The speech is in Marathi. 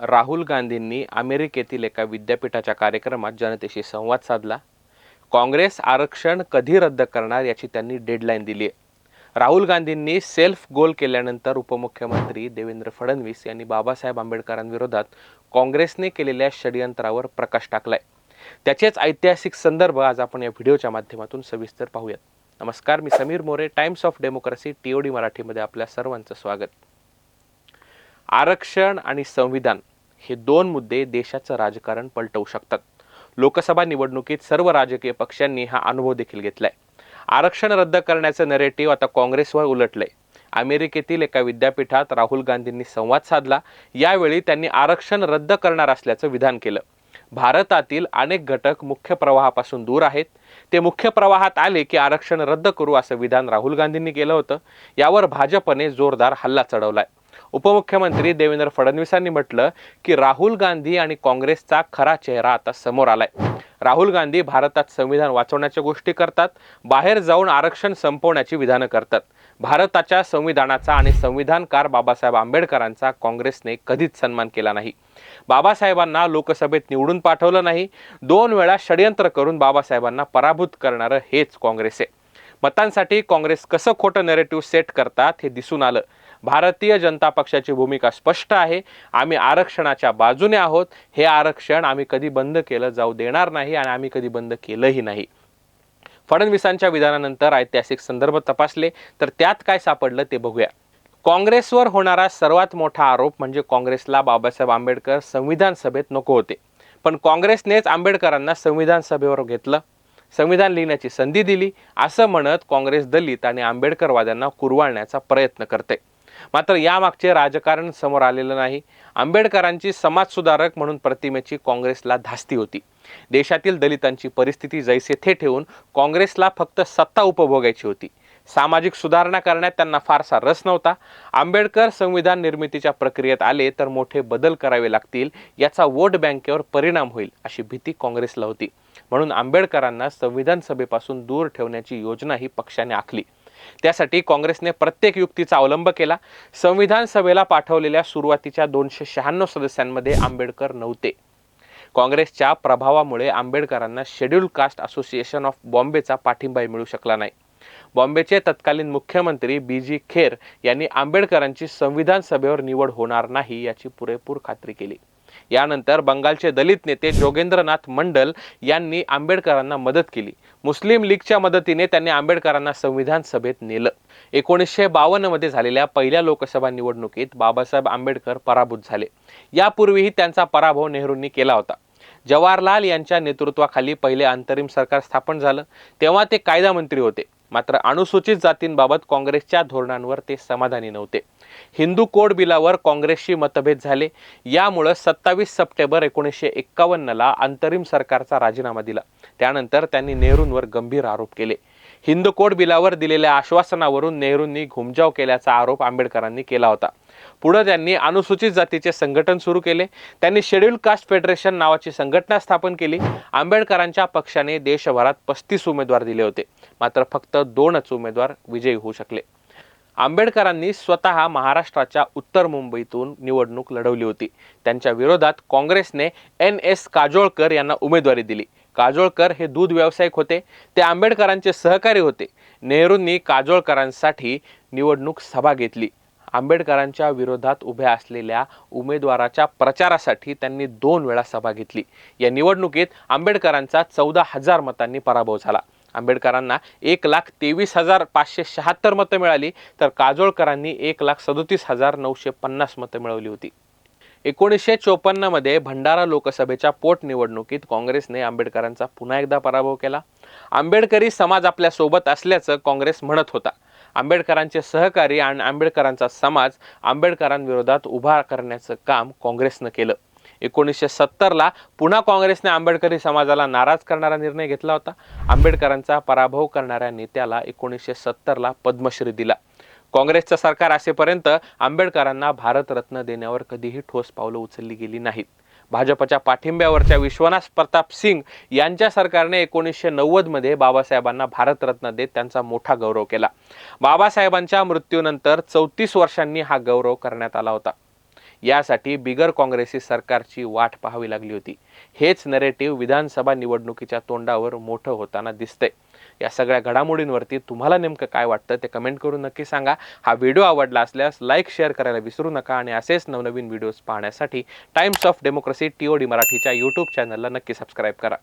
राहुल गांधींनी अमेरिकेतील एका विद्यापीठाच्या कार्यक्रमात जनतेशी संवाद साधला. काँग्रेस आरक्षण कधी रद्द करणार याची त्यांनी डेडलाईन दिली आहे. राहुल गांधींनी सेल्फ गोल केल्यानंतर उपमुख्यमंत्री देवेंद्र फडणवीस यांनी बाबासाहेब आंबेडकरांविरोधात काँग्रेसने केलेल्या षडयंत्रावर प्रकाश टाकलाय. त्याचेच ऐतिहासिक संदर्भ आज आपण या व्हिडिओच्या माध्यमातून सविस्तर पाहूयात. नमस्कार मी Sameer More times of democracy TOD मराठीमध्ये आपल्या सर्वांचं स्वागत. आरक्षण आणि संविधान हे दोन मुद्दे देशाचं राजकारण पलटवू शकतात. लोकसभा निवडणुकीत सर्व राजकीय पक्षांनी हा अनुभव देखील घेतलाय. आरक्षण रद्द करण्याचं नरेटिव्ह आता काँग्रेसवर उलटलंय. अमेरिकेतील एका विद्यापीठात राहुल गांधींनी संवाद साधला. यावेळी त्यांनी आरक्षण रद्द करणार असल्याचं विधान केलं. भारतातील अनेक घटक मुख्य प्रवाहापासून दूर आहेत. ते मुख्य प्रवाहात आले की आरक्षण रद्द करू असं विधान राहुल गांधींनी केलं होतं. यावर भाजपने जोरदार हल्ला चढवलाय. उपमुख्यमंत्री देवेंद्र फडणवीसांनी म्हटलं की राहुल गांधी आणि काँग्रेसचा खरा चेहरा आता समोर आलाय. राहुल गांधी भारतात संविधान वाचवण्याच्या गोष्टी करतात बाहेर जाऊन आरक्षण संपवण्याची विधानं करतात. भारताच्या संविधानाचा आणि संविधानकार बाबासाहेब आंबेडकरांचा काँग्रेसने कधीच सन्मान केला नाही. बाबासाहेबांना लोकसभेत निवडून पाठवलं नाही. दोन वेळा षडयंत्र करून बाबासाहेबांना पराभूत करणारं हेच काँग्रेस आहे. मतांसाठी काँग्रेस कसं खोटं नेरेटिव्ह सेट करतात हे दिसून आलं. भारतीय जनता पक्षाची भूमिका स्पष्ट आहे. आम्ही आरक्षणाच्या बाजूने आहोत. हे आरक्षण आम्ही कधी बंद केलं जाऊ देणार नाही आणि आम्ही कधी बंद केलंही नाही. फडणवीसांच्या विधानानंतर ऐतिहासिक संदर्भ तपासले. तर त्यात काय सापडलं ते बघूया. काँग्रेसवर होणारा सर्वात मोठा आरोप म्हणजे काँग्रेसला बाबासाहेब आंबेडकर संविधान सभेत नको होते. पण काँग्रेसनेच आंबेडकरांना संविधान सभेवर घेतलं. संविधान लिहिण्याची संधी दिली. असं म्हणत काँग्रेस दलित आणि आंबेडकरवाद्यांना कुरवाळण्याचा प्रयत्न करते. मात्र यामागचे राजकारण समोर आलेलं नाही. आंबेडकरांची समाजसुधारक म्हणून प्रतिमेची काँग्रेसला धास्ती होती. देशातील दलितांची परिस्थिती जैसे थे ठेवून काँग्रेसला फक्त सत्ता उपभोगायची होती. सामाजिक सुधारणा करण्यात त्यांना फारसा रस नव्हता. आंबेडकर संविधान निर्मितीच्या प्रक्रियेत आले तर मोठे बदल करावे लागतील याचा वोट बँकेवर परिणाम होईल अशी भीती काँग्रेसला होती. म्हणून आंबेडकरांना संविधान सभेपासून दूर ठेवण्याची योजना ही पक्षाने आखली. त्यासाठी काँग्रेसने प्रत्येक युक्तीचा अवलंब केला. संविधान सभेला पाठवलेल्या सुरुवातीच्या दोनशे शहाण्णव सदस्यांमध्ये आंबेडकर नव्हते. काँग्रेसच्या प्रभावामुळे आंबेडकरांना शेड्यूल कास्ट असोसिएशन ऑफ बॉम्बेचा पाठिंबाही मिळू शकला नाही. बॉम्बेचे तत्कालीन मुख्यमंत्री बी जी खेर यांनी आंबेडकरांची संविधान सभेवर निवड होणार नाही याची पुरेपूर खात्री केली. यानंतर बंगालचे दलित नेते जोगेंद्रनाथ मंडल यांनी आंबेडकरांना मदत केली. मुस्लिम लीगच्या मदतीने त्यांनी आंबेडकरांना संविधान सभेत नेलं. एकोणीसशे बावन्नमध्ये झालेल्या पहिल्या लोकसभा निवडणुकीत बाबासाहेब आंबेडकर पराभूत झाले. यापूर्वीही त्यांचा पराभव नेहरूंनी केला होता. जवाहरलाल यांच्या नेतृत्वाखाली पहिले अंतरिम सरकार स्थापन झालं. तेव्हा ते कायदा मंत्री होते. मात्र अनुसूचित जातींबाबत काँग्रेसच्या धोरणांवर ते समाधानी नव्हते. हिंदू कोड बिलावर काँग्रेसशी मतभेद झाले. यामुळं सत्तावीस सप्टेंबर एकोणीसशे एक्कावन्नला अंतरिम सरकारचा राजीनामा दिला. त्यानंतर त्यांनी नेहरूंवर गंभीर आरोप केले. हिंदू कोड बिलावर दिलेल्या आश्वासनावरून नेहरूंनी घुमजाव केल्याचा आरोप आंबेडकरांनी केला होता. पुढं त्यांनी अनुसूचित जातीचे संघटन सुरू केले. त्यांनी शेड्यूल कास्ट फेडरेशन नावाची संघटना स्थापन केली. आंबेडकरांच्या पक्षाने देशभरात पस्तीस उमेदवार दिले होते. मात्र फक्त दोनच उमेदवार विजयी होऊ शकले. आंबेडकरांनी स्वतः महाराष्ट्राच्या उत्तर मुंबईतून निवडणूक लढवली होती. त्यांच्या विरोधात काँग्रेसने एन एस काजोळकर यांना उमेदवारी दिली. काजोळकर हे दूध व्यावसायिक होते. ते आंबेडकरांचे सहकारी होते. नेहरूंनी काजोळकरांसाठी निवडणूक सभा घेतली. आंबेडकरांच्या विरोधात उभ्या असलेल्या उमेदवाराच्या प्रचारासाठी त्यांनी दोन वेळा सभा घेतली. या निवडणुकीत आंबेडकरांचा चौदा हजार मतांनी पराभव झाला. आंबेडकरांना एक लाख तेवीस हजार पाचशे शहात्तर मतं मिळाली तर काजोळकरांनी एक लाख सदोतीस हजार नऊशे पन्नास मतं मिळवली होती. एकोणीसशे चोपन्नमध्ये भंडारा लोकसभेच्या पोटनिवडणुकीत काँग्रेसने आंबेडकरांचा पुन्हा एकदा पराभव केला. आंबेडकरी समाज आपल्यासोबत असल्याचं काँग्रेस म्हणत होता. आंबेडकरांचे सहकारी आणि आंबेडकरांचा समाज आंबेडकरांविरोधात उभा करण्याचं काम काँग्रेसनं केलं. एकोणीसशे सत्तरला पुन्हा काँग्रेसने आंबेडकरी समाजाला नाराज करणारा निर्णय घेतला होता. आंबेडकरांचा पराभव करणाऱ्या नेत्याला एकोणीसशे सत्तरला पद्मश्री दिला. काँग्रेसचं सरकार असेपर्यंत आंबेडकरांना भारतरत्न देण्यावर कधीही ठोस पावलं उचलली गेली नाहीत. भाजपच्या पाठिंब्यावरच्या विश्वनाथ प्रताप सिंग यांच्या सरकारने एकोणीसशे नव्वदमध्ये बाबासाहेबांना भारतरत्न देत त्यांचा मोठा गौरव केला. बाबासाहेबांच्या मृत्यूनंतर चौतीस वर्षांनी हा गौरव करण्यात आला होता. यासाठी बिगर काँग्रेसी सरकारची वाट पाहावी लागली होती. हेच नरेटिव्ह विधानसभा निवडणुकीच्या तोंडावर मोठं होताना दिसतंय. या सगळ्या घडामोडींवरती तुम्हाला नेमकं काय वाटतं ते कमेंट करून नक्की सांगा. हा व्हिडिओ आवडला असल्यास लाईक शेअर करायला विसरू नका आणि असेच नवनवीन व्हिडिओज पाहण्यासाठी times of democracy T O D मराठीच्या यूट्यूब चॅनलला नक्की सबस्क्राईब करा.